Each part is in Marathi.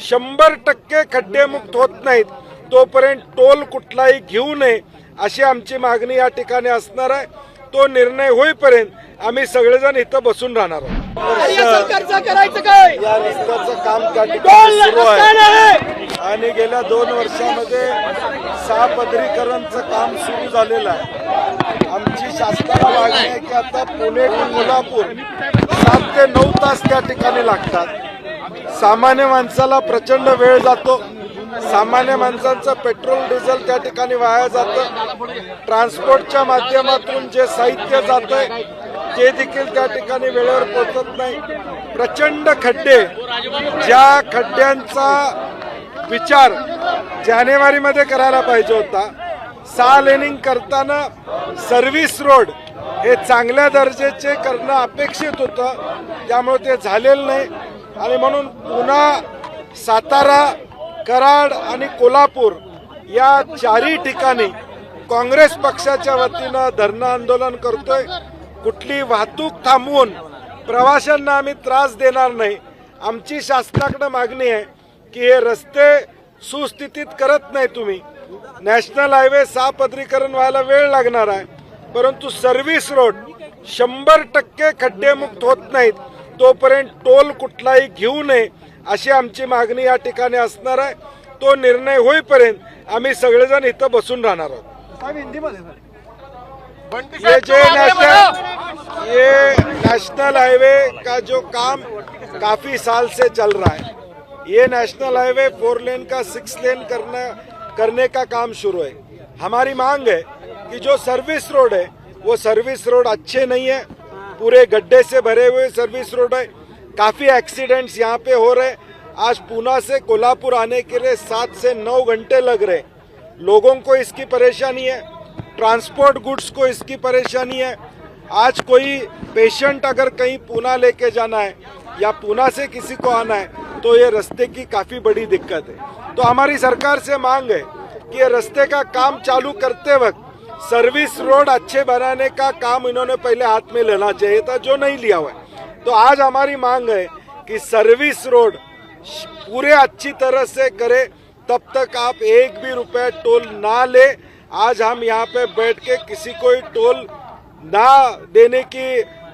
शंभर टक्के खड्डेमुक्त होत नाहीत. तोपर्यंत टोल कुठलाही घेऊ नये अशी आमची मागणी या ठिकाणी असणार आहे. तो निर्णय होईपर्यंत आम्ही सगळेजण इथं बसून राहणार आहोत. या रस्त्याचं काम त्या टोल ठिकाणी सुरू आहे. आणि गेल्या दोन वर्षामध्ये सहापदरीकरणचं काम सुरू झालेलं आहे. आमची शासनाला मागणी आहे की आता पुणे ते कोल्हापूर सात ते नऊ तास त्या ठिकाणी लागतात. सामान्य माणसाला प्रचंड वेळ जातो. सामान्य माणसांचं पेट्रोल डिझेल त्या ठिकाणी वाया जातं. ट्रान्सपोर्टच्या माध्यमातून जे साहित्य जातंय ते देखील त्या ठिकाणी वेळेवर पोहोचत नाही. प्रचंड खड्डे. ज्या खड्ड्यांचा विचार जानेवारीमध्ये करायला पाहिजे होता सहा लेनिंग करताना सर्व्हिस रोड हे चांगल्या दर्जाचे करणं अपेक्षित होतं. त्यामुळे ते झालेलं नाही. आणि म्हणून पुन्हा सातारा कराड आणि कोल्हापूर या चारही ठिकाणी काँग्रेस पक्षाच्या वतीनं धरणं आंदोलन करतोय. कुठली वाहतूक थांबवून प्रवाशांना आम्ही त्रास देणार नाही. आमची शासनाकडे मागणी आहे की हे रस्ते सुस्थितीत करत नाही तुम्ही. नॅशनल हायवे सहापदरीकरण व्हायला वेळ लागणार आहे. परंतु सर्व्हिस रोड शंभर टक्के खड्डेमुक्त होत नाहीत. तोपर्यंत टोल कुठलाही घेऊ नये अशी आमची मागणी या ठिकाणी असणार आहे. तो निर्णय होईपर्यंत आम्ही सगळेजण इथं बसून राहणार आहोत. ये जो नेशनल ये नेशनल हाईवे का जो काम काफी साल से चल रहा है. ये नेशनल हाईवे फोर लेन का सिक्स लेन करना करने का काम शुरू है. हमारी मांग है कि जो सर्विस रोड है वो सर्विस रोड अच्छे नहीं है पूरे गड्ढे से भरे हुए सर्विस रोड है। काफ़ी एक्सीडेंट्स यहाँ पे हो रहे आज पूना से कोल्हापुर आने के लिए सात से नौ घंटे लग रहे लोगों को इसकी परेशानी है। ट्रांसपोर्ट गुड्स को इसकी परेशानी है। आज कोई पेशेंट अगर कहीं पूना लेके जाना है या पूना से किसी को आना है तो ये रास्ते की काफ़ी बड़ी दिक्कत है। तो हमारी सरकार से मांग है कि ये रास्ते का काम चालू करते वक्त सर्विस रोड अच्छे बनाने का काम इन्होंने पहले हाथ में लेना चाहिए था, जो नहीं लिया हुआ है। तो आज हमारी मांग है कि सर्विस रोड पूरे अच्छी तरह से करे, तब तक आप एक भी रुपए टोल ना ले। आज हम यहाँ पे बैठ के किसी को ही टोल ना देने की,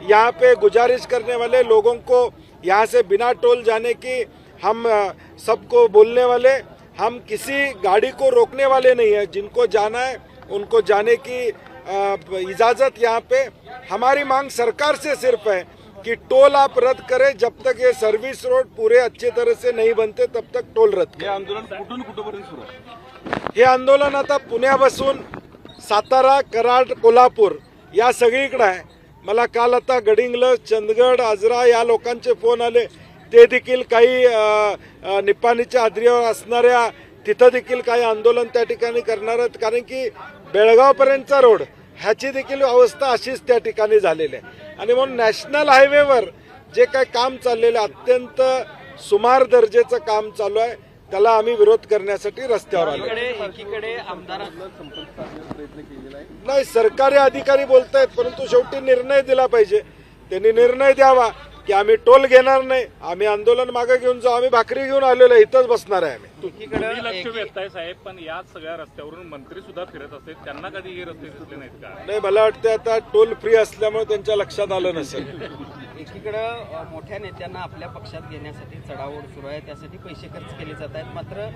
यहाँ पे गुजारिश करने वाले लोगों को यहाँ से बिना टोल जाने की हम सबको बोलने वाले, हम किसी गाड़ी को रोकने वाले नहीं है। जिनको जाना है उनको जाने की इजाज़त यहाँ पे। हमारी मांग सरकार से सिर्फ है कि टोल आप रद्द करें जब तक ये सर्विस रोड पूरे अच्छे तरह से नहीं बनते तब तक टोल रद्द हे आंदोलन कुठून कुठपर्यंत सुरू आहे? हे आंदोलन आता पुण्यापासून सातारा कराड कोल्हापूर या सगळीकडे आहे. मला काल आता गडिंग्लज चंदगड आजरा या लोकांचे फोन आले. ते देखील काही निपाणीच्या आद्रीवर असणाऱ्या तिथं देखील काही आंदोलन त्या ठिकाणी करणार आहेत. कारण की बेळगावपर्यंतचा रोड ह्याची देखील अवस्था अशीच त्या ठिकाणी झालेली आहे. आणि म्हणून नॅशनल हायवेवर जे काही काम चाललेलं आहे, अत्यंत सुमार दर्जेचं काम चालू आहे. त्याला आम्ही विरोध करण्यासाठी रस्त्यावर आलो. नाही सरकारी अधिकारी बोलतायत परंतु शेवटी निर्णय दिला पाहिजे. त्यांनी निर्णय द्यावा. की आम्ही टोल घेणार नाही आम्ही आंदोलन मागे घेऊन जाऊ आम्ही भाकरी घेऊन आलेलो आहे, इथंच बसणार आहे आम्ही. तुम्ही लक्ष वेधताय साहेब? पण या सगळ्या रस्त्यावरून मंत्री सुद्धा फिरत असते त्यांना कधी हे रस्ते दिसले नाहीत का? नाही मला वाटतं आता टोल फ्री असल्यामुळे त्यांच्या लक्षात आलं नसेल. एकीकडं मोठ्या नेत्यांना आपल्या पक्षात घेण्यासाठी चढाओढ सुरू आहे त्यासाठी पैसे खर्च केले जात आहेत. मात्र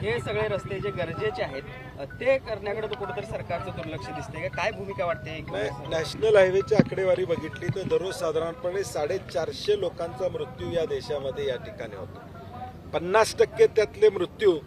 हे सगळे रस्ते जे गरजेचे आहेत ते करण्याकडे कुठेतरी सरकारचं दुर्लक्ष दिसते का काय भूमिका वाटते? नॅशनल हायवेची आकडेवारी बघितली तर दररोज साधारणपणे साडेचारशे लोकांचा मृत्यू या देशामध्ये या ठिकाणी होतो. पन्नास टक्के त्यातले मृत्यू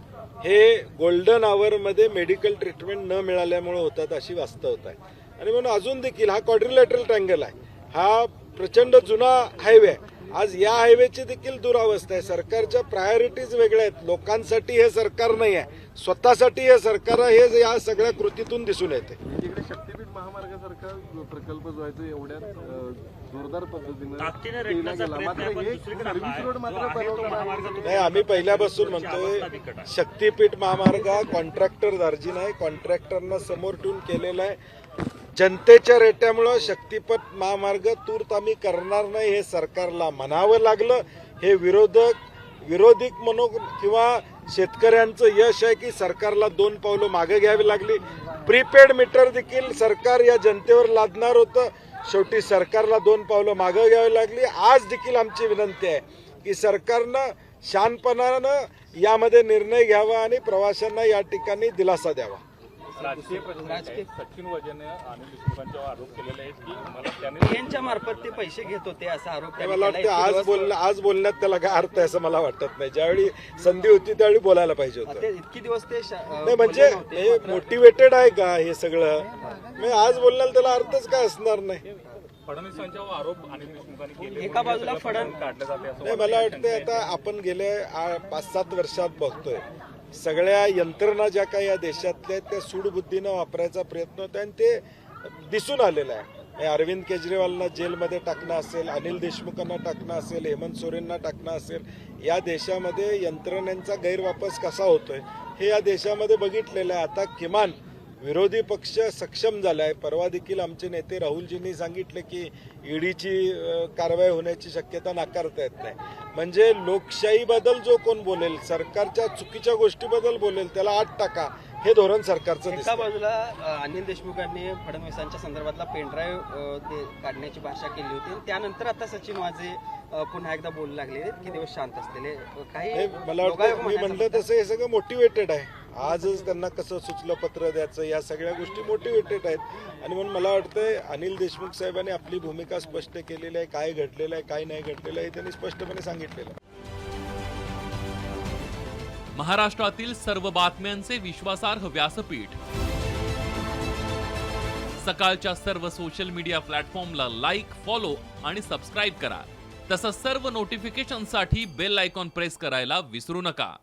हे गोल्डन आवरमध्ये मेडिकल ट्रीटमेंट न मिळाल्यामुळे होतात अशी वास्तवता आहे. आणि म्हणून अजून देखील हा क्वाड्रिलेटरल ट्रँगल आहे. हा प्रचंड जुना हायवे आहे. आज या हायवेची देखील दुरावस्था आहे. सरकारच्या प्रायोरिटीज वेगळ्या आहेत. लोकांसाठी हे सरकार नाही आहे. स्वतःसाठी हे सरकार आहे हे या सगळ्या कृतीतून दिसून येते. शक्तीपीठ महामार्गासारखा प्रकल्प जो आहे तो एवढ्या जोरदार पद्धतीनं आहे, आहे नाही. आम्ही पहिल्यापासून म्हणतोय शक्तीपीठ महामार्ग हा कॉन्ट्रॅक्टर दार्जी नाही कॉन्ट्रॅक्टरना समोर ठेवून केलेला आहे. जनतेच्या रेट्यामुळं शक्तिपथ महामार्ग तूर्त आम्ही करणार नाही हे सरकारला म्हणावं लागलं. हे विरोधक विरोधिक म्हणू किंवा शेतकऱ्यांचं यश आहे की सरकारला दोन पावलं मागे घ्यावी लागली. प्रीपेड मीटर देखील सरकार या जनतेवर लादणार होतं. शेवटी सरकारला दोन पावलं मागे घ्यावी लागली. आज देखील आमची विनंती आहे की सरकारनं शानपणानं यामध्ये निर्णय घ्यावा आणि प्रवाशांना या ठिकाणी दिलासा द्यावा. राजकीय आहे. सचिन वजेने देशमुखांच्यावर आरोप केलेले आहेत की मला त्याने यांच्या मार्फत ते पैसे घेत होते असा आरोप त्यांनी मला. वाटतं आज बोलण्या आज बोलण्यात त्याला काय अर्थ आहे असं मला वाटत नाही ज्यावेळी संधी होती त्यावेळी बोलायला पाहिजे होतं ते इतके दिवस ते शा- अं, नाही म्हणजे बोलले नव्हते. हे मात्र मोटिवेटेड आहे का हे सगळं म्हणजे आज बोलण्याला त्याला अर्थच काय असणार नाही आरोप अनिल देशमुखांनी केले एका बाजूला फडण काढले जाते असं नाही मला वाटतं आता आपण गेले आ- पाच सात वर्षात बघतोय सगळ्या यंत्रणा ज्या काही या देशातल्या आहेत त्या सूडबुद्धीनं वापरायचा प्रयत्न होता आणि ते दिसून आलेलं आहे. हे अरविंद केजरीवालना जेलमध्ये टाकणं असेल अनिल देशमुखांना टाकणं असेल हेमंत सोरेनना टाकणं असेल या देशामध्ये यंत्रणेचा गैरवापर कसा होतोय हे या देशामध्ये बघितलेलं आहे. आता किमान विरोधी पक्ष सक्षम झाला आहे परवा देखील आमचे नेते राहुलजींनी सांगितले की ईडीची कारवाई होण्याची शक्यता नाकारता येत नाही. म्हणजे लोकशाहीबद्दल जो कोण बोलेल सरकारच्या चुकीच्या गोष्टीबद्दल बोलेल त्याला आठ टाका. हे धोरण सरकारचं एका बाजूला अनिल देशमुखांनी फडणवीसांच्या संदर्भातला पेनड्राईव्ह ते काढण्याची भाषा केली होती. त्यानंतर आता सचिन वाजे पुन्हा एकदा बोलू लागले इतके दिवस शांत असलेले. काही मला वाटतं मी म्हणलं तसं हे सगळं मोटिवेटेड आहे. आजच त्यांना कसं सुचलं पत्र द्यायचं या सगळ्या गोष्टी मोटिवेटेड आहेत. आणि म्हणून मला वाटतंय अनिल देशमुख साहेबांनी आपली भूमिका स्पष्ट केलेली आहे काय घडलेलं आहे काय नाही घडलेलं आहे त्यांनी स्पष्टपणे सांगितलेलं आहे. महाराष्ट्रातील सर्व बातम्यांचे विश्वासार्ह व्यासपीठ. सकाळच्या सर्व सोशल मीडिया प्लॅटफॉर्मला लाईक फॉलो आणि सबस्क्राईब करा. तसंच सर्व नोटिफिकेशनसाठी बेल आयकॉन प्रेस करायला विसरू नका.